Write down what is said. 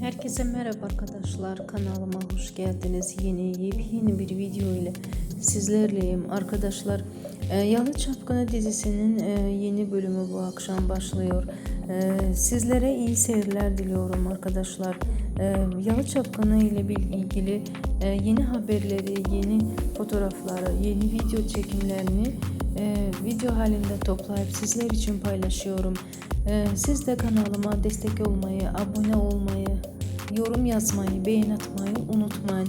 Herkese merhaba arkadaşlar. Kanalıma hoş geldiniz. Yeni yepyeni bir video ile sizlerleyim. Arkadaşlar e, Yalı Çapkını dizisinin e, yeni bölümü bu akşam başlıyor. E, Sizlere iyi seyirler diliyorum arkadaşlar. Yalı Çapkını ile ilgili yeni haberleri, yeni fotoğrafları, yeni video çekimlerini video halinde toplayıp sizler için paylaşıyorum. Siz de kanalıma destek olmayı, abone olmayı, yorum yazmayı, beğen atmayı unutmayın.